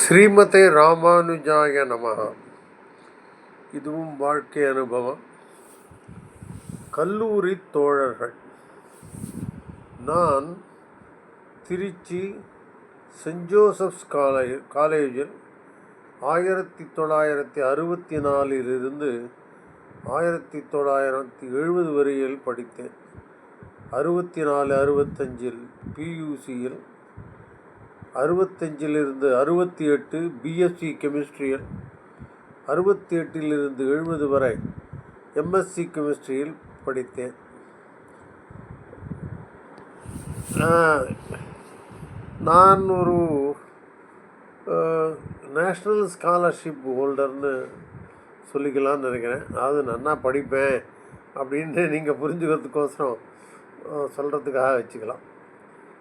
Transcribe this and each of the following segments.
ஸ்ரீமதே ராமானுஜாய நமகா இதுவும் வாழ்க்கை அனுபவம். கல்லூரி தோழர்கள் நான் திருச்சி சென்ட் ஜோசப்ஸ் காலே காலேஜில் ஆயிரத்தி தொள்ளாயிரத்தி அறுபத்தி நாலிலிருந்து ஆயிரத்தி தொள்ளாயிரத்தி எழுபது வரையில் படித்தேன் அறுபத்தி நாலு அறுபத்தஞ்சில் பியூசியில் அறுபத்தஞ்சிலிருந்து அறுபத்தி எட்டு பிஎஸ்சி கெமிஸ்ட்ரியில் அறுபத்தி எட்டிலிருந்து எழுபது வரை எம்எஸ்சி கெமிஸ்ட்ரியில் படித்தேன். நான் ஒரு நேஷ்னல் ஸ்காலர்ஷிப் ஹோல்டர்னு சொல்லிக்கலாம்னு நினைக்கிறேன். அதாவது நன்னா படிப்பேன் அப்படின்னு நீங்கள் புரிஞ்சுக்கிறதுக்கோசரம் சொல்கிறதுக்காக வச்சுக்கலாம்.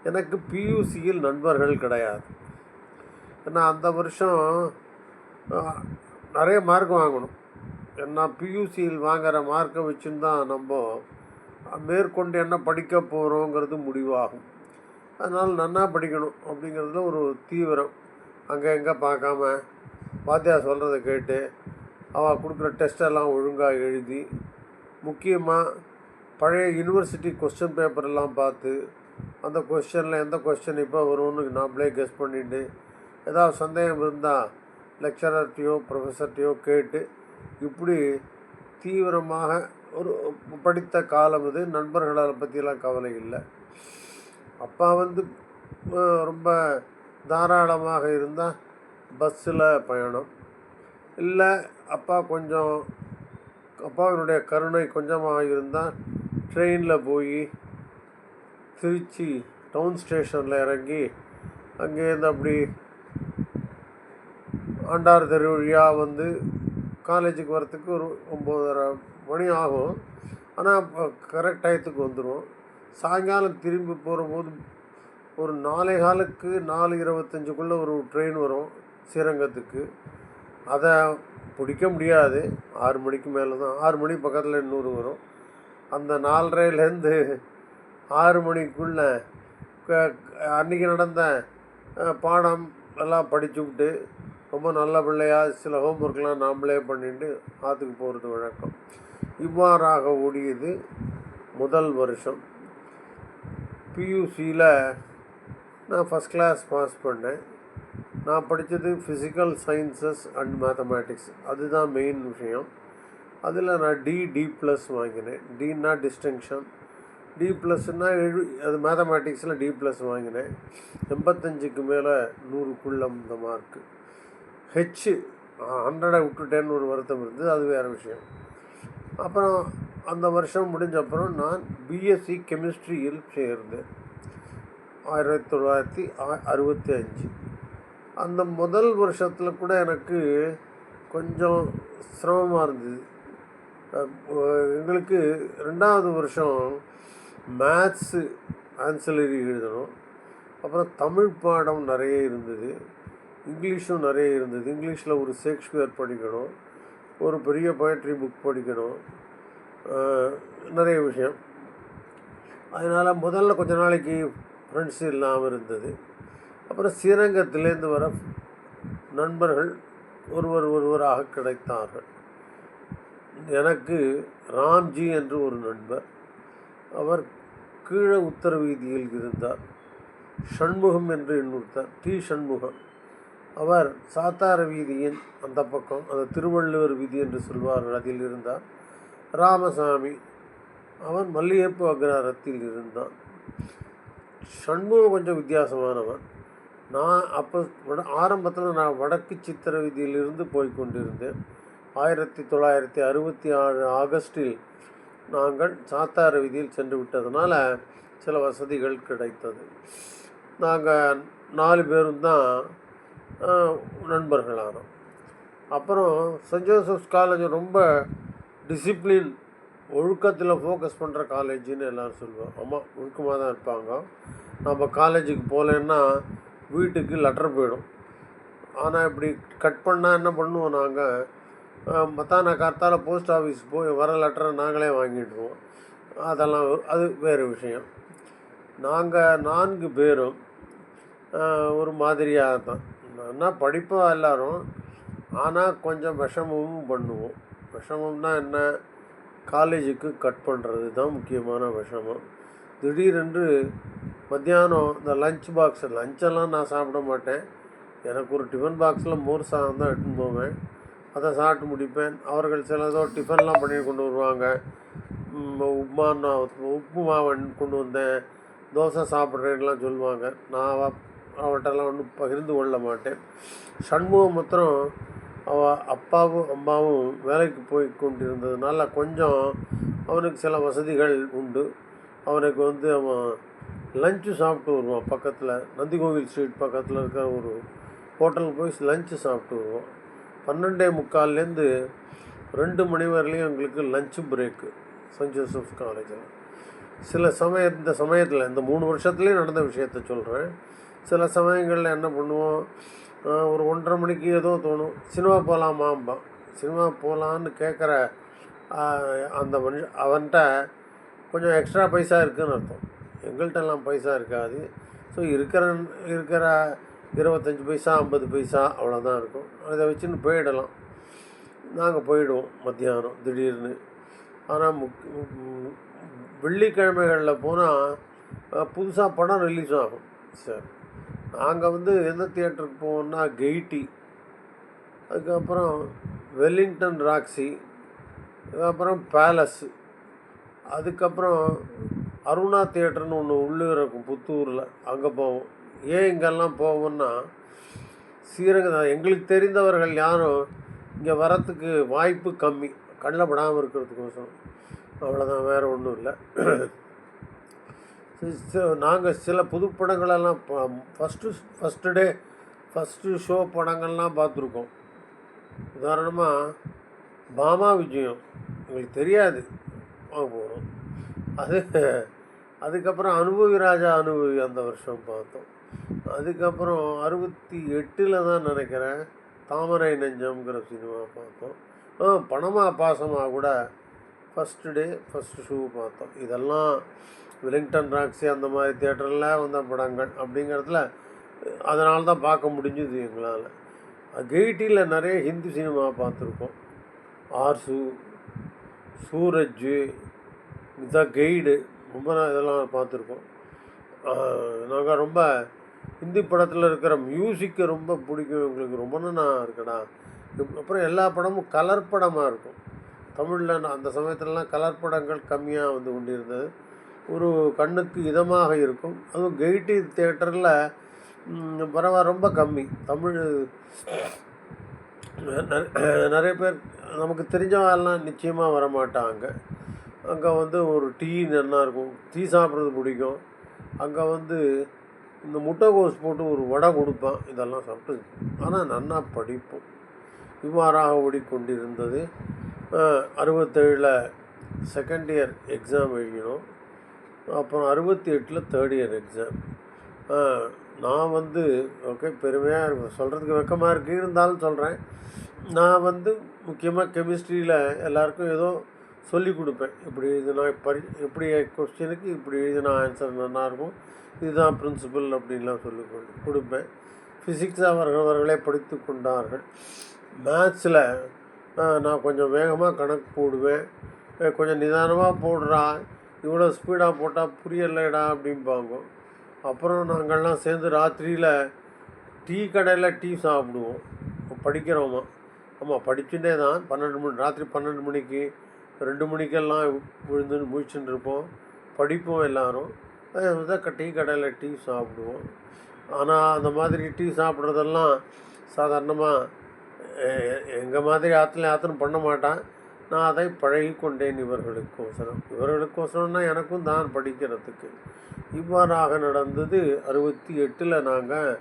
எனக்கு பியூசியில் நண்பர்கள் கிடையாது. ஏன்னா அந்த வருஷம் நிறைய மார்க் வாங்கணும். ஏன்னா பியூசியில் வாங்குகிற மார்க்கை வச்சுன்னு தான் நம்ம மேற்கொண்டு என்ன படிக்க போகிறோங்கிறது முடிவாகும். அதனால் நன்னா படிக்கணும் அப்படிங்கிறதுல ஒரு தீவிரம். அங்கே எங்கே பார்க்காம வாத்தியார் சொல்கிறத கேட்டு அவள் கொடுக்குற டெஸ்டெல்லாம் ஒழுங்காக எழுதி முக்கியமாக பழைய யூனிவர்சிட்டி கொஸ்டின் பேப்பரெல்லாம் பார்த்து அந்த கொஸ்டினில் எந்த கொஸ்டின் இப்போ வரும்னு நாமளே கெஸ் பண்ணிட்டு ஏதாவது சந்தேகம் இருந்தால் லெக்சரர்கிட்டையோ ப்ரொஃபஸர்கிட்டையோ கேட்டு இப்படி தீவிரமாக ஒரு படித்த காலம் இது நண்பர்களை பற்றியெல்லாம் கவலை இல்லை. அப்பா வந்து ரொம்ப தாராளமாக இருந்தால் பஸ்ஸில் பயணம். இல்லை அப்பா கொஞ்சம் அப்பாவினுடைய கருணை கொஞ்சமாக இருந்தால் ட்ரெயினில் போய் திருச்சி டவுன் ஸ்டேஷனில் இறங்கி அங்கேருந்து அப்படி ஆண்டார் தெரு வழியாக வந்து காலேஜுக்கு வரத்துக்கு ஒரு ஒம்போதரை மணி ஆகும். ஆனால் கரெக்ட் டயத்துக்கு வந்துடும் சாயங்காலம் திரும்பி போகும்போது ஒரு நாலே காலுக்கு நாலு இருபத்தஞ்சுக்குள்ளே ஒரு ட்ரெயின் வரும் ஸ்ரீரங்கத்துக்கு. அதை பிடிக்க முடியாது. ஆறு மணிக்கு மேலே தான் ஆறு மணி பக்கத்தில் இன்னொரு வரும். அந்த நாலரைலேருந்து ஆறு மணிக்குள்ளே அன்றைக்கி அன்னைக்கு நடந்த பாடம் எல்லாம் படிச்சுவிட்டு ரொம்ப நல்ல பிள்ளையாக சில ஹோம்ஒர்க்லாம் நாமளே பண்ணிட்டு ஆற்றுக்கு போகிறது வழக்கம். இவ்வாறாக ஓடியது முதல் வருஷம். பியூசியில் நான் ஃபஸ்ட் கிளாஸ் பாஸ் பண்ணேன். நான் படித்தது ஃபிசிக்கல் சயின்சஸ் அண்ட் மேத்தமேட்டிக்ஸ் அதுதான் மெயின் விஷயம். அதில் நான் டி டி ப்ளஸ் வாங்கினேன். டின்னா டிஸ்டிங்ஷன் டி ப்ளஸ்னால் எழு அது மேத்தமேட்டிக்ஸில் டி ப்ளஸ் வாங்கினேன். எண்பத்தஞ்சுக்கு மேலே நூறுக்குள்ள இந்த மார்க்கு ஹெச் ஹண்ட்ரடை விட்டுட்டேன்னு ஒரு வருத்தம் இருந்தது அது வேறு விஷயம். அப்புறம் அந்த வருஷம் முடிஞ்ச அப்புறம் நான் பிஎஸ்சி கெமிஸ்ட்ரியில் சேர்ந்தேன். ஆயிரத்தி தொள்ளாயிரத்தி அறுபத்தி அஞ்சு. அந்த முதல் வருஷத்தில் கூட எனக்கு கொஞ்சம் சிரமமாக இருந்தது. எங்களுக்கு ரெண்டாவது வருஷம் மேத்ஸு ஆன்சலரி எழுதணும். அப்புறம் தமிழ் பாடம் நிறைய இருந்தது. இங்கிலீஷும் நிறைய இருந்தது. இங்கிலீஷில் ஒரு ஷேக்ஸ்பியர் படிக்கணும். ஒரு பெரிய போயட்ரி புக் படிக்கணும். நிறைய விஷயம். அதனால் முதல்ல கொஞ்ச நாளைக்கு ஃப்ரெண்ட்ஸ் இல்லாமல் இருந்தது. அப்புறம் ஸ்ரீரங்கத்திலேருந்து வர நண்பர்கள் ஒருவர் ஒருவராக கிடைத்தார்கள். எனக்கு ராம்ஜி என்று ஒரு நண்பர். அவர் கீழே உத்தர வீதியில் இருந்தார். சண்முகம் என்று எண்ணுத்தார் டி. சண்முகம். அவர் சாத்தார வீதியின் அந்த பக்கம் அந்த திருவள்ளுவர் வீதி என்று சொல்வார்கள் அதில் இருந்தார். ராமசாமி அவன் மல்லிகைப்பு அக்ரஹாரத்தில் இருந்தான் சண்முகம் கொஞ்சம் வித்தியாசமானவன் நான் அப்போ வட ஆரம்பத்தில் நான் வடக்கு சித்திர வீதியிலிருந்து போய் கொண்டிருந்தேன். ஆயிரத்தி தொள்ளாயிரத்தி அறுபத்தி ஆறு ஆகஸ்டில் நாங்கள் சாத்தாறு வீதியில் சென்று விட்டதுனால சில வசதிகள் கிடைத்தது. நாங்கள் நாலு பேரும் தான் நண்பர்களானோம். அப்புறம் சென்ட் ஜோசப்ஸ் காலேஜ் ரொம்ப டிசிப்ளின் ஒழுக்கத்தில் ஃபோக்கஸ் பண்ணுற காலேஜ்னு எல்லோரும் சொல்லுவோம் ஆமாம் ஒழுக்கமாக தான் இருப்பாங்க. நம்ம காலேஜுக்கு போகலன்னா வீட்டுக்கு லெட்டர் போயிடும். ஆனால் இப்படி கட் பண்ணால் என்ன பண்ணுவோம் நாங்கள் மத்தான கார்த்தால போஸ்ட் ஆஃபீஸ் போய் வர லெட்டரை நாங்களே வாங்கிட்டுருவோம் அதெல்லாம் அது வேறு விஷயம். நாங்கள் நான்கு பேரும் ஒரு மாதிரியாக தான். என்ன படிப்போம் எல்லோரும் ஆனால் கொஞ்சம் விஷமமும் பண்ணுவோம். விஷமம்னா என்ன? காலேஜுக்கு கட் பண்ணுறது தான் முக்கியமான விஷமம். திடீரென்று மத்தியானம் இந்த லஞ்ச் பாக்ஸ் லஞ்செல்லாம் நான் சாப்பிட மாட்டேன். எனக்கு ஒரு டிஃபன் பாக்ஸில் மோர் சாதம் தான் எடுத்துன்னு போவேன். அதை சாப்பிட்டு முடிப்பேன். அவர்கள் சிலதோ டிஃபன்லாம் பண்ணி கொண்டு வருவாங்க. உப்புமா நான் உப்புமா கொண்டு வந்தேன். தோசை சாப்பிட்றேன்லாம் சொல்லுவாங்க. நான் அவ- அவட்டெல்லாம் ஒன்றும் பகிர்ந்து கொள்ள மாட்டேன். சண்முகம் மாத்திரம் அவ அப்பாவும் அம்மாவும் வேலைக்கு போய் கொண்டிருந்ததுனால கொஞ்சம் அவனுக்கு சில வசதிகள் உண்டு. அவனுக்கு வந்து அவன் லஞ்சு சாப்பிட்டு வருவான் பக்கத்தில். நந்திகோவில் ஸ்ட்ரீட் பக்கத்தில் இருக்கிற ஒரு ஹோட்டலுக்கு போய் லஞ்சு சாப்பிட்டு வருவான். பன்னெண்டே முக்கால்லேருந்து ரெண்டு மணி வரலையும் எங்களுக்கு லஞ்சு பிரேக்கு சென்ட் ஜோசப் காலேஜில் சில சமய இந்த சமயத்தில் இந்த மூணு வருஷத்துலேயும் நடந்த விஷயத்த சொல்கிறேன் சில சமயங்களில் என்ன பண்ணுவோம்? ஒரு ஒன்றரை மணிக்கு ஏதோ தோணும். சினிமா போகலாமாம்பான் சினிமா போகலான்னு கேட்குற அந்த மனுஷன் அவன்கிட்ட கொஞ்சம் எக்ஸ்ட்ரா பைசா இருக்குதுன்னு அர்த்தம். எங்கள்கிட்டலாம் பைசா இருக்காது. ஸோ இருக்கிற இருக்கிற இருபத்தஞ்சி பைசா ஐம்பது பைசா அவ்வளோதான் இருக்கும். அதை வச்சுன்னு போயிடலாம். நாங்கள் போயிடுவோம் மத்தியானம் திடீர்னு. ஆனால் முக் வெள்ளிக்கிழமைகளில் போனால் புதுசாக படம் ரிலீஸ் ஆகும். சார். நாங்கள் வந்து எந்த தியேட்டருக்கு போவோம்னா கெய்டி அதுக்கப்புறம் வெல்லிங்டன் ராக்ஸி அதுக்கப்புறம் பேலஸ். அதுக்கப்புறம் அருணா தியேட்டர்னு ஒன்று உள்ளூர் இருக்கும் புத்தூரில். அங்கே போவோம். ஏன் இங்கெல்லாம் போவோம்னா ஸ்ரீரங்க எங்களுக்கு தெரிந்தவர்கள் யாரும் இங்கே வரத்துக்கு வாய்ப்பு கம்மி. கண்ணில் படாமல் இருக்கிறதுக்கோசரம். அவ்வளோதான் வேறு ஒன்றும் இல்லை. நாங்கள் சில புது படங்களெல்லாம் first first day first show படங்கள்லாம் பார்த்துருக்கோம். உதாரணமாக பாமா விஜயம். எங்களுக்கு தெரியாது. வாங்க போகிறோம் அது அதுக்கப்புறம் அனுபவி ராஜா அனுபவி அந்த வருஷம் பார்த்தோம். அதுக்கப்புறம் அறுபத்தி எட்டில் தான் நினைக்கிறேன். தாமரை நெஞ்சம்ங்கிற சினிமா பார்த்தோம். ஆ பணமா பாசமாக கூட ஃபஸ்ட்டு டே ஃபஸ்ட்டு ஷூ பார்த்தோம். இதெல்லாம் வில்லிங்டன் ராக்ஸி அந்த மாதிரி தியேட்டரில் வந்த படங்கள் அப்படிங்கிறதுல அதனால தான் பார்க்க முடிஞ்சுது எங்களால். கெய்டியில் நிறைய ஹிந்தி சினிமா பார்த்துருக்கோம். ஆர்சு சூரஜ் த கெய்டு ரொம்ப நான் இதெல்லாம் பார்த்துருக்கோம். நாங்கள் ரொம்ப ஹிந்தி படத்தில் இருக்கிற மியூசிக்கை ரொம்ப பிடிக்கும். எங்களுக்கு ரொம்ப நான் இருக்கடா அப்புறம் எல்லா படமும் கலர் படமாக இருக்கும். தமிழில் அந்த சமயத்துலலாம் கலர் படங்கள் கம்மியாக வந்து கொண்டிருந்தது. ஒரு கண்ணுக்கு இதமாக இருக்கும். அதுவும் கெய்டி தேட்டரில் பரவ ரொம்ப கம்மி. தமிழ் நிறைய பேர் நமக்கு தெரிஞ்சவெல்லாம் நிச்சயமாக வரமாட்டாங்க. அங்கே வந்து ஒரு டீ நல்லா இருக்கும். டீ சாப்பிட்றது பிடிக்கும். அங்கே வந்து இந்த முட்டைகோஸ் போட்டு ஒரு வடை கொடுப்பேன். இதெல்லாம் சாப்பிட்டு ஆனால் நன்னா படிப்போம். இவ்வாறாக ஓடிக்கொண்டிருந்தது. அறுபத்தேழில் செகண்ட் இயர் எக்ஸாம் எழுதினோம். அப்புறம் அறுபத்தி எட்டில் தேர்ட் இயர் எக்ஸாம் நான் வந்து ஓகே பெருமையாக சொல்கிறதுக்கு வெக்கமாக இருக்குது இருந்தாலும் சொல்கிறேன் நான் வந்து முக்கியமாக கெமிஸ்ட்ரியில் எல்லாருக்கும் ஏதோ சொல்லிக் கொடுப்பேன். இப்படி எழுதினா பரி இப்படி கொஸ்டினுக்கு இப்படி எழுதினா ஆன்சர் நல்லாயிருக்கும் இதுதான் பிரின்சிபல் அப்படின்லாம் சொல்லி கொடுப்பேன். ஃபிசிக்ஸ் அவர்கள் அவர்களே படித்து கொண்டார்கள். மேத்ஸில் நான் கொஞ்சம் வேகமாக கணக்கு போடுவேன். கொஞ்சம் நிதானமாக போடுறா. இவ்வளோ ஸ்பீடாக போட்டால் புரியலைடா அப்படிம்பாங்க. அப்புறம் நாங்கள்லாம் சேர்ந்து ராத்திரியில் டீ கடையில் டீ சாப்பிடுவோம். படிக்கிறோமா? ஆமாம் படிச்சுட்டே தான். பன்னெண்டு மணி ராத்திரி பன்னெண்டு மணிக்கு ரெண்டு மணிக்கெல்லாம் விழுந்து முழிச்சுட்டு இருப்போம் படிப்போம் எல்லாரும். தான் டீ கடையில் டீ சாப்பிடுவோம். ஆனால் அந்த மாதிரி டீ சாப்பிட்றதெல்லாம் சாதாரணமாக எங்கள் மாதிரி ஆற்றுல யாத்திரம் பண்ண மாட்டான். நான் அதை பழகி கொண்டேன் இவர்களுக்கோசரம். இவர்களுக்கோசரம்னா எனக்கும் தான் படிக்கிறதுக்கு. இவ்வாறாக நடந்தது அறுபத்தி எட்டில் நாங்கள்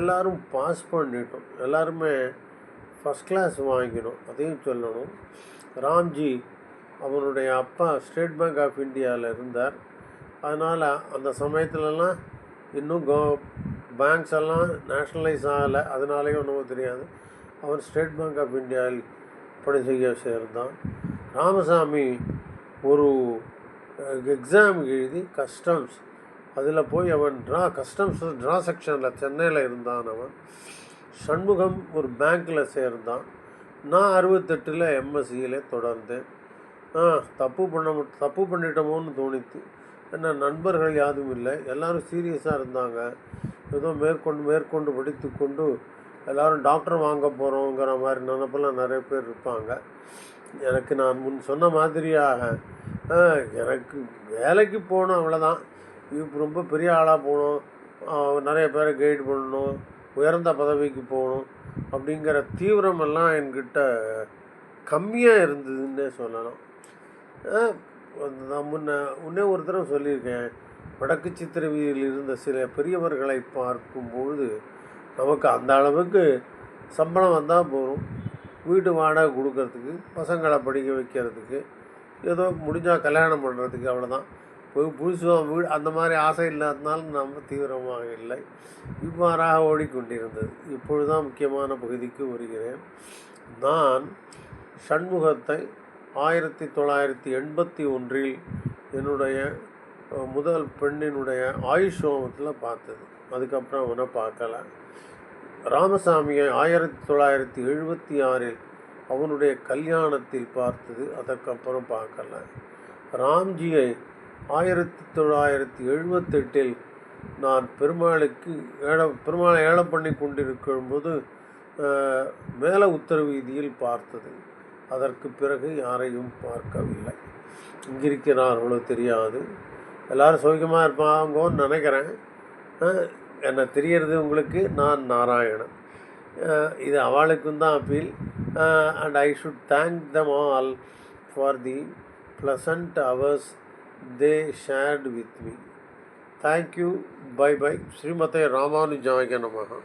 எல்லாரும் பாஸ் பண்ணிட்டோம். எல்லாருமே ஃபஸ்ட் கிளாஸ் வாங்கினோம். அதையும் சொல்லணும். ராம்ஜி அவனுடைய அப்பா ஸ்டேட் பேங்க் ஆஃப் இந்தியாவில் இருந்தார். அதனால் அந்த சமயத்துலலாம் இன்னும் கோ பேங்க்ஸ் எல்லாம் நேஷ்னலைஸ் ஆகலை. அதனாலேயும் ஒன்றும் தெரியாது. அவன் ஸ்டேட் பேங்க் ஆஃப் இந்தியாவில் பணி செய்ய சேர்ந்தான். ராமசாமி ஒரு எக்ஸாம் எழுதி கஸ்டம்ஸ் அதில் போய் அவன் ட்ரா கஸ்டம்ஸ் ட்ரா செக்ஷனில் சென்னையில் இருந்தான் அவன். சண்முகம் ஒரு பேங்க்கில் சேர்ந்தான். நான் அறுபத்தெட்டில் எம்எஸ்சியில் தொடர்ந்தேன். தப்பு பண்ண தப்பு பண்ணிட்டோமோன்னு தோணித்து. என்ன நண்பர்கள் யாரும் இல்லை. எல்லோரும் சீரியஸாக இருந்தாங்க. ஏதோ மேற்கொண்டு மேற்கொண்டு படித்து கொண்டு எல்லோரும் டாக்டர் வாங்க போகிறோங்கிற மாதிரி நினப்பெல்லாம் நிறைய பேர் இருப்பாங்க. எனக்கு நான் முன் சொன்ன மாதிரியாக எனக்கு வேலைக்கு போகணும் அவ்வளோதான் இப்போ ரொம்ப பெரிய ஆளாக போகணும். நிறைய பேரை கைடு பண்ணணும். உயர்ந்த பதவிக்கு போகணும். அப்படிங்கிற தீவிரமெல்லாம் என்கிட்ட கம்மியாக இருந்ததுன்னே சொல்லலாம். நான் முன்ன முன்னே ஒரு தடவை சொல்லியிருக்கேன். வடக்கு சித்திரவியில் இருந்த சில பெரியவர்களை பார்க்கும்பொழுது நமக்கு அந்த அளவுக்கு சம்பளம் வந்தால் போதும். வீட்டு வாடகை கொடுக்கறதுக்கு பசங்களை படிக்க வைக்கிறதுக்கு ஏதோ முடிஞ்சால் கல்யாணம் பண்ணுறதுக்கு அவ்வளோதான் போய் புதுசாக வீடு அந்த மாதிரி ஆசை இல்லாததுனால நம்ம தீவிரமாக இல்லை. இவ்வாறாக ஓடிக்கொண்டிருந்தது. இப்பொழுதுதான் முக்கியமான பகுதிக்கு வருகிறேன். நான் சண்முகத்தை ஆயிரத்தி தொள்ளாயிரத்தி எண்பத்தி ஒன்றில் என்னுடைய முதல் பெண்ணினுடைய ஆயுஷ் ஹோமத்தில் பார்த்தது. அதுக்கப்புறம் அவனை பார்க்கல. ராமசாமியை ஆயிரத்தி தொள்ளாயிரத்தி எழுபத்தி ஆறில் அவனுடைய கல்யாணத்தில் பார்த்தது அதற்கப்புறம் பார்க்கல. ராம்ஜியை ஆயிரத்தி தொள்ளாயிரத்தி எழுபத்தெட்டில் நான் பெருமாளுக்கு ஏழ பெருமாளை ஏலம் பண்ணி கொண்டிருக்கும்போது அஹ், மேல உத்தர வீதியில் பார்த்தது. அதற்கு பிறகு யாரையும் பார்க்கவில்லை. இங்கிருக்கிறார்களோ தெரியாது. எல்லாரும் சௌக்கியமாக இருப்பாங்கன்னு நினைக்கிறேன். என்னை என்ன தெரியறது உங்களுக்கு? நான் நாராயணன். இது அவளுக்கும் தான் appeal. And I should thank them all for the pleasant hours they shared with me thank you bye bye ஸ்ரீமதே ராமானுஜாய நமகா